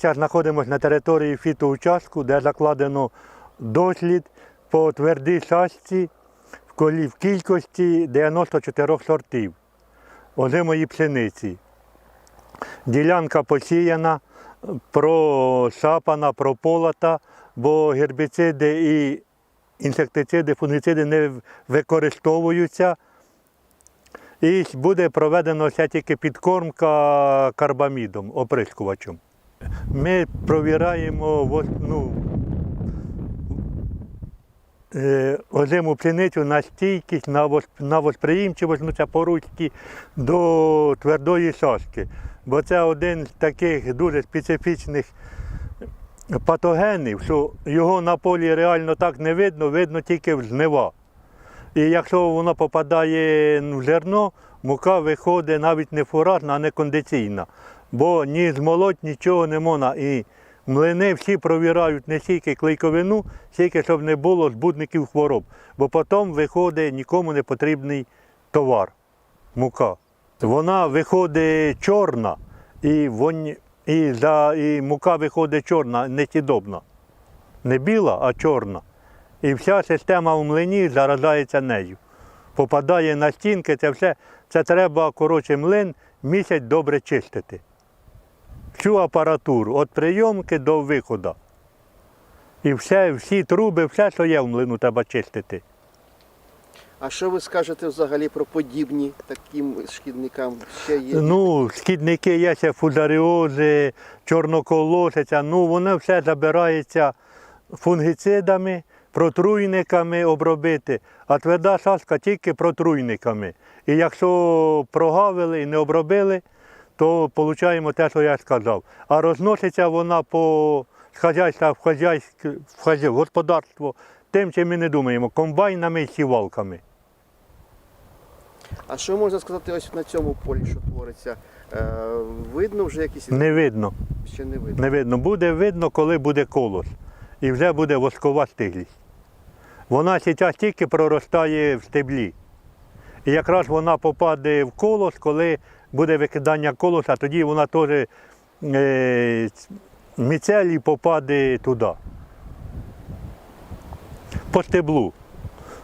зараз знаходимося на території фітоучастку, де закладено дослід по твердій шашці в кількості 94 сортів озимої пшениці. Ділянка посіяна, прошапана, прополота, бо гербіциди і інсектициди, фунгіциди не використовуються. І буде проведено вся тільки підкормка карбамідом, оприскувачем. Ми провіраємо ну, е, озиму пшеницю на стійкість, на, вос- на восприємчивість, ну це по-руськи, до твердої сашки. Бо це один з таких дуже специфічних патогенів, що його на полі реально так не видно, видно тільки в жнива. І якщо воно попадає в зерно, мука виходить навіть не фуражна, а не кондиційна. Бо ні змолоть, нічого не можна. І млини всі провірають не стільки клейковину, стільки, щоб не було збудників хвороб. Бо потім виходить нікому не потрібний товар мука. Вона виходить чорна, і, вонь, і, за, і мука виходить чорна, несідобна. Не біла, а чорна. І вся система у млині заражається нею. Попадає на стінки, це все. Це треба, коротше, млин місяць добре чистити. Всю апаратуру, від прийомки до виходу. І все, всі труби, все, що є в млину, треба чистити. А що ви скажете взагалі про подібні таким шкідникам? Ще є Ну, шкідники є ще фузаріози, чорноколосиця, ну воно все забирається фунгіцидами, протруйниками обробити, а тверда шашка тільки протруйниками. І якщо прогавили і не обробили, то отримуємо те, що я сказав. А розноситься вона по з хазяйства в хазяйське в хазя- в господарство тим, чим ми не думаємо, комбайнами і сівалками. А що можна сказати ось на цьому полі, що твориться? Е, видно вже якісь Не видно. ще не видно. Не видно. Буде видно, коли буде колос. І вже буде воскова стиглість. Вона зараз тільки проростає в стеблі. І якраз вона попаде в колос, коли буде викидання колоса, тоді вона теж е, міцелій попаде туди. По стеблу.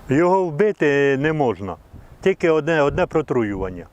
Його вбити не можна. Тільки одне, одне протруювання.